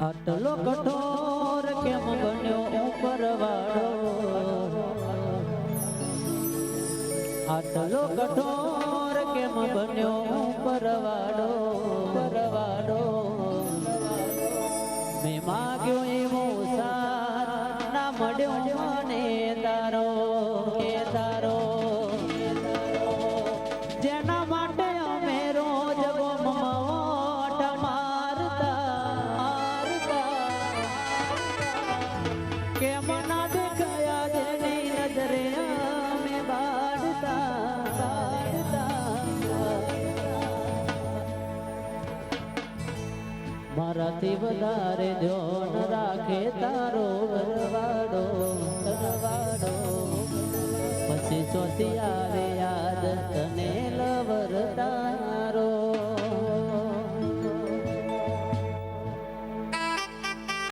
આટલો કઠોર કેમ બન્યો ઉપરવાળો આટલો કઠોર કેમ બન્યો ઉપરવાળો ઉપરવાળો મેં માગ્યો એવો સાર ના મળ્યો મને તારો. કે તારો? જેના કેમ ના દેખાયા જેની નજરે અમે બાળતા મારાથી વધારે જોન રાખે તારો વરવાડો વરવાડો. પછી ચોથી આવે